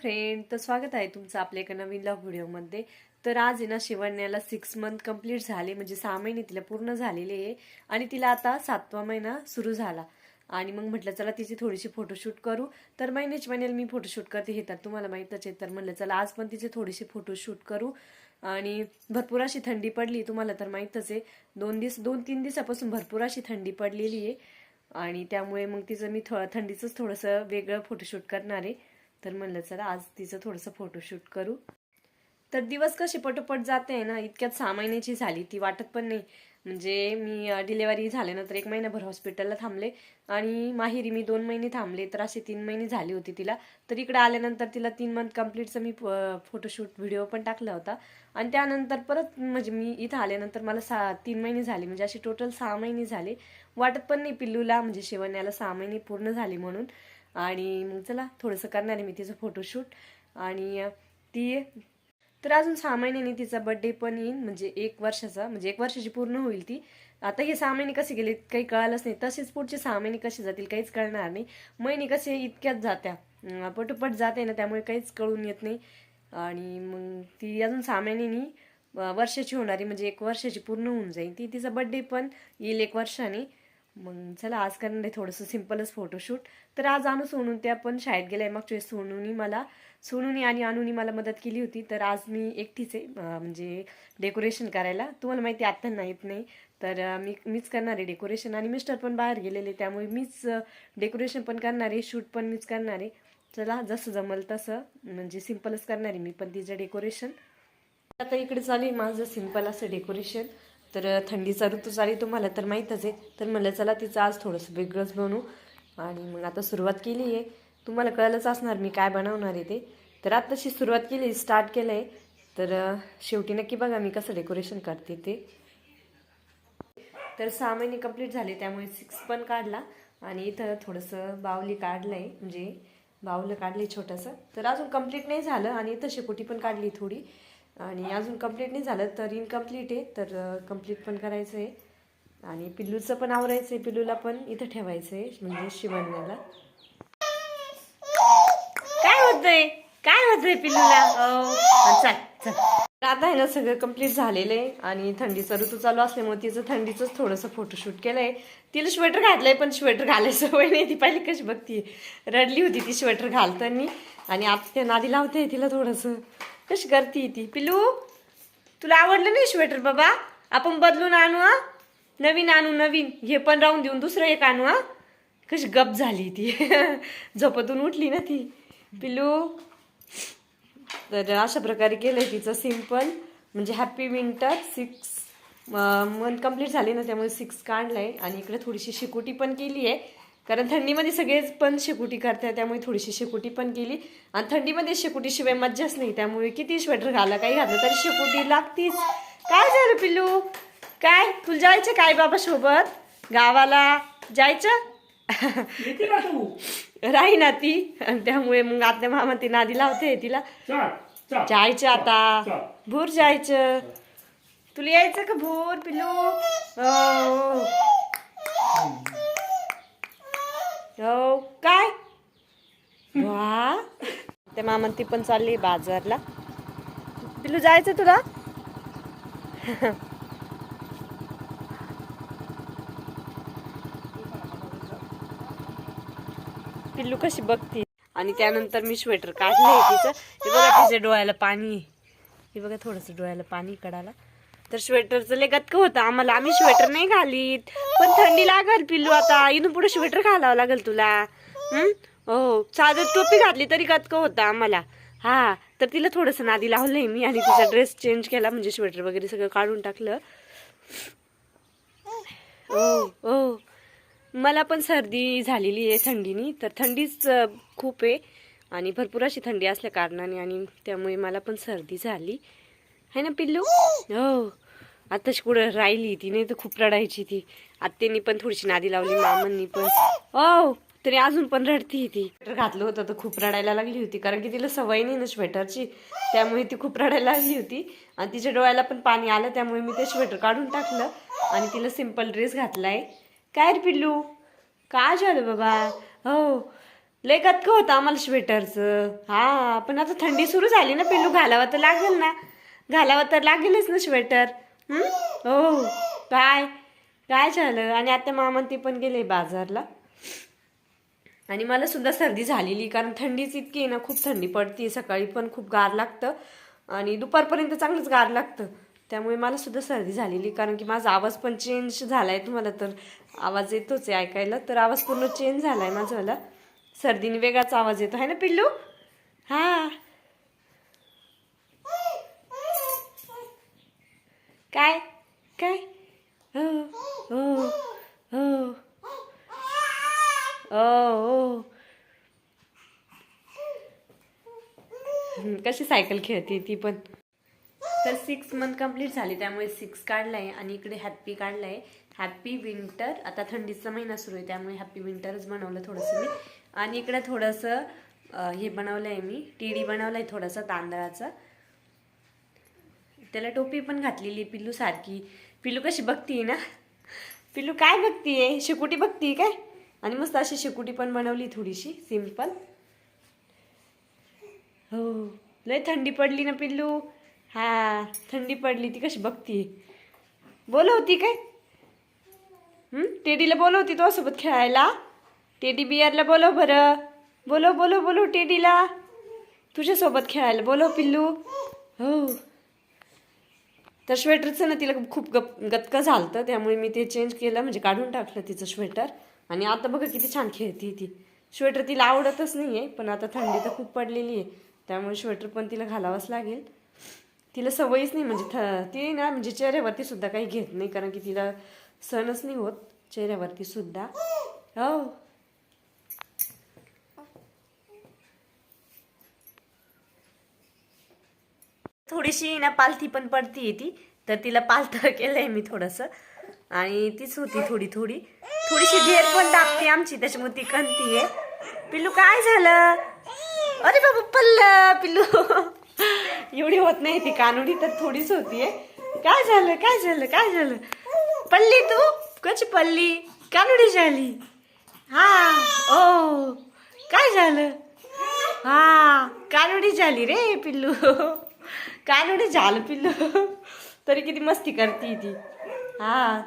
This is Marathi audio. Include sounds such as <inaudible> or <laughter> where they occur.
फ्रेंड तर स्वागत आहे तुमचं आपल्या एका नवीन लॉग व्हिडिओमध्ये तर आज आहे ना शिवण्याला सिक्स मंथ कंप्लीट झाले म्हणजे सहा महिने तिला पूर्ण झालेले आहे. आणि तिला आता सातवा महिना सुरू झाला. आणि मग म्हटलं चला तिची थोडीशी फोटोशूट करू. तर महिन्याच्या महिन्याला मी फोटोशूट करते हे तर तुम्हाला माहीतच आहे. तर म्हटलं चला आज पण तिचे थोडीशी फोटोशूट करू. आणि भरपूर अशी थंडी पडली तुम्हाला तर माहीतच आहे. दोन दिवस दोन तीन दिवसापासून भरपूर अशी थंडी पडलेली आहे. आणि त्यामुळे मग तिचं मी थोडं थंडीचंच थोडंसं वेगळं फोटोशूट करणार आहे. तर म्हणलं चला आज तिचं थोडंसं फोटोशूट करू. तर दिवस कसे पटोपट जाते ना इतक्यात सहा महिन्याची झाली ती वाटत पण नाही. म्हणजे मी डिलेवरी झाल्यानंतर एक महिनाभर हॉस्पिटलला थांबले आणि माहेरी मी दोन महिने थांबले तर असे तीन महिने झाले होते तिला. तर इकडे आल्यानंतर तिला तीन मंथ कम्प्लीटचं मी फोटोशूट व्हिडिओ पण टाकला होता. आणि त्यानंतर परत म्हणजे मी इथं आल्यानंतर मला सहा तीन महिने झाले म्हणजे असे टोटल सहा महिने झाले. वाटत पण नाही पिल्लूला म्हणजे शिवण्याला सहा महिने पूर्ण झाले म्हणून. आणि मग चला थोडंसं करणार आहे मी तिचं फोटोशूट आणि ती तर अजून सहा महिन्याने तिचा बर्थडे पण येईल म्हणजे एक वर्षाचा म्हणजे एक वर्षाची पूर्ण होईल ती. आता हे सहा महिने कसे गेले काही कळालंच नाही. तसेच पुढचे सहा महिने कसे जातील काहीच कळणार नाही. महिने कसे इतक्यात जात्या. पटोपट जाते ना त्यामुळे काहीच कळून येत नाही. आणि मग ती अजून सहा महिन्यांनी वर्षाची होणारी म्हणजे एक वर्षाची पूर्ण होऊन जाईल. ती तिचा बर्थडे पण येईल एक वर्षाने. मग चला आज करणार आहे थोडंसं सिम्पलच फोटोशूट तर आज आणू सोनून त्या पण शाळेत गेल्या मागच्या वेळेस सोनूनी मला. सोनूनी आणि अनुनी मला मदत केली होती. तर आज मी एकटीच आहे म्हणजे डेकोरेशन करायला. तुम्हाला माहिती आहे, नाहीत येत नाही. तर मी मीच करणार आहे डेकोरेशन आणि मिस्टर पण बाहेर गेलेले त्यामुळे मीच डेकोरेशन पण करणार आहे शूट पण मीच करणार आहे. चला जसं जमल तसं म्हणजे सिम्पलच करणार आहे मी पण तिचं डेकोरेशन आता इकडे चालू आहे माझं सिंपल असं डेकोरेशन तर थंडीचा ऋतू चालू तुम्हाला तर माहीतच आहे. तर म्हणलं चला तिचं आज थोडंसं वेगळंच बनवू. आणि मग आता सुरुवात केली आहे. तुम्हाला कळलंच असणार मी काय बनवणार आहे ते. तर आत्ताशी सुरुवात केली स्टार्ट केलं आहे तर शेवटी नक्की बघा मी कसं डेकोरेशन करते ते. तर सहा महिने कंप्लीट झाले त्यामुळे सिक्स पण काढला. आणि इथं थोडंसं बावली काढलं आहे म्हणजे बावलं काढली छोटंसं. तर अजून कंप्लीट नाही झालं आणि इथं शेकोटी पण काढली थोडी. आणि अजून कंप्लीट नाही झालं तर इनकम्प्लीट आहे. तर कंप्लीट पण करायचं आहे. आणि पिल्लूचं पण आवरायचं आहे. पिल्लूला पण इथं ठेवायचं आहे म्हणजे शिवण्याला काय होतंय? काय होतंय पिल्लूला? अहो, चल चल. आता आहे ना सगळं कंप्लीट झालेलं आहे. आणि थंडीचा ऋतू चालू असल्यामुळे तिचं थंडीचंच थोडंसं फोटोशूट केलंय. तिला स्वेटर घातलंय पण स्वेटर घालायचं सवय नाही. ती पहिली कशी बघती रडली होती ती स्वेटर घालताना. आणि आता त्या नादी लावते तिला थोडंसं. कशी करते ती? पिल्लू तुला आवडलं नाही स्वेटर बाबा? आपण बदलून आणू हा? नवीन आणू नवीन. हे पण राहून देऊन दुसरं एक आणू हा? कशी गप झाली ती. <laughs> झोपतून उठली ना ती. पिल्लू तर अशा प्रकारे केलंय तिचं सिंपल म्हणजे happy winter six month complete झाली ना त्यामुळे सिक्स काढलंय. आणि इकडे थोडीशी शिकुटी पण केली आहे कारण थंडीमध्ये सगळेच पण शेकोटी करतात त्यामुळे थोडीशी शेकोटी पण केली. आणि थंडीमध्ये शेकोटी शिवाय मज्जाच नाही त्यामुळे किती स्वेटर घाला काही घातलं तरी शेकोटी लागतीच. काय झालं पिल्लू? काय? तुला जायचं काय बाबा सोबत गावाला जायचं? राही ना ती. आणि त्यामुळे मग आत्या मामा ती नादी लावते तिला. जायचं आता. भूर जायचं. तुला यायचं का भूर पिलू हो काय? वा. त्या मामा ती पण चालली बाजारला. पिलू जायचं तुला? पिल्लू कशी बघती? आणि त्यानंतर मी स्वेटर काढलंय तिचं. हे बघा तिच्या डोळ्याला पाणी हे बघा थोडस डोळ्याला पाणी कडाला. तर स्वेटरचं लय गतक होतं आम्हाला. आम्ही स्वेटर नाही घालीत. पण थंडी लागल पिल्लू आता. इथून पुढे स्वेटर घालावं लागेल तुला. हम्म हो. साधं टोपी घातली तरी गतक होतं आम्हाला. हा. तर तिला थोडंसं नादी लावलंय मी आणि तिचा ड्रेस चेंज केला. म्हणजे स्वेटर वगैरे सगळं काढून टाकलं. ओ ओ मला पण सर्दी झालेली आहे थंडीनी. तर थंडीच खूप आहे. आणि भरपूर अशी थंडी असल्या कारणाने आणि त्यामुळे मला पण सर्दी झाली. आहे ना पिल्लू? हो. आताच कुठं राहिली ती नाही तर खूप रडायची ती. आत्तेनी पण थोडीशी नादी लावली मामांनी पण. हो तरी अजून पण रडती ती. स्वेटर घातलं होतं तर खूप रडायला लागली होती कारण की तिला सवय नाही ना स्वेटरची त्यामुळे ती खूप रडायला लागली होती. आणि तिच्या डोळ्याला पण पाणी आलं त्यामुळे मी ते स्वेटर काढून टाकलं आणि तिला सिंपल ड्रेस घातलाय. काय रे पिल्लू? काय झालं बाबा? हो लय गतक होतं आम्हाला स्वेटरचं हा पण आता थंडी सुरू झाली ना पिल्लू घालावं तर लागेल ना. घालावं तर लागेलच ना स्वेटर हो. काय? काय झालं? आणि आता मामा ते पण गेले बाजारला. आणि मला सुद्धा सर्दी झालेली कारण थंडीच इतकी आहे ना खूप थंडी पडते सकाळी पण खूप गार लागतं. आणि दुपारपर्यंत चांगलंच गार लागतं. त्यामुळे मला सुद्धा सर्दी झालेली कारण की माझा आवाज पण चेंज झाला आहे तुम्हाला तर. आवाज येतोच आहे ऐकायला. तर आवाज पूर्ण चेंज झाला आहे माझा सर्दीने वेगळाच आवाज येतो. आहे ना पिल्लू? हां. काय काय हो हो हो ओ कशी सायकल खेळते ती पण. तर सिक्स मंथ कंप्लीट झाली त्यामुळे सिक्स काढलाय आणि इकडे हॅप्पी काढलाय. हॅप्पी विंटर आता थंडीचा महिना सुरू आहे त्यामुळे हॅप्पी विंटरच बनवलं थोडंसं मी. आणि इकडे थोडंसं हे बनवलं आहे मी टीडी बनवलं आहे थोडंसं तांदळाचं. त्याला टोपी पण घातलेली पिल्लू सारखी. पिल्लू कशी बघती ना? पिल्लू काय बघतीये? शेकुटी बघती काय? आणि मस्त अशी शेकुटी पण बनवली थोडीशी सिंपल हो लय थंडी पडली ना पिल्लू. हा थंडी पडली ती कशी बघती बोलवती काय? टेडीला बोलवती तो सोबत खेळायला? टेडी बियरला बोलव बरं. बोलव बोलव बोलव टेडीला. तुझ्यासोबत खेळायला बोलव पिल्लू. हो. तर स्वेटरचं ना तिला खूप गप गतकं झालतं त्यामुळे मी ते चेंज केलं म्हणजे काढून टाकलं तिचं स्वेटर आणि आता बघा किती छान खेळते ती. स्वेटर तिला आवडतच नाही आहे पण आता थंडी तर खूप पडलेली आहे त्यामुळे स्वेटर पण तिला घालावंच लागेल. तिला सवयच नाही म्हणजे थ ती ना म्हणजे चेहऱ्यावरती सुद्धा काही घेत नाही कारण की तिला सणच नाही होत चेहऱ्यावरती सुद्धा. हो. थोडीशी ना पालथी पण पडती ती तर तिला पालथं <laughs> केलंय मी थोडंसं. आणि तीच होती थोडी थोडी. थोडीशी ढेर पण दाबते आमची त्याच्यामुळे ती कणतीये पिल्लू काय झालं? अरे बाबा पल्ल पिल्लू. <laughs> एवढी होत नाही ती कानुडी तर थोडीच होतीये काय झालं काय झालं काय झालं? पल्ली तू? कशी पल्ली? कानुडी झाली. हा ओ काय झालं? हा कानुडी झाली रे पिल्लू. <laughs> कानुडी झालं पिल्लं. तरी किती मस्ती करते ती. हा.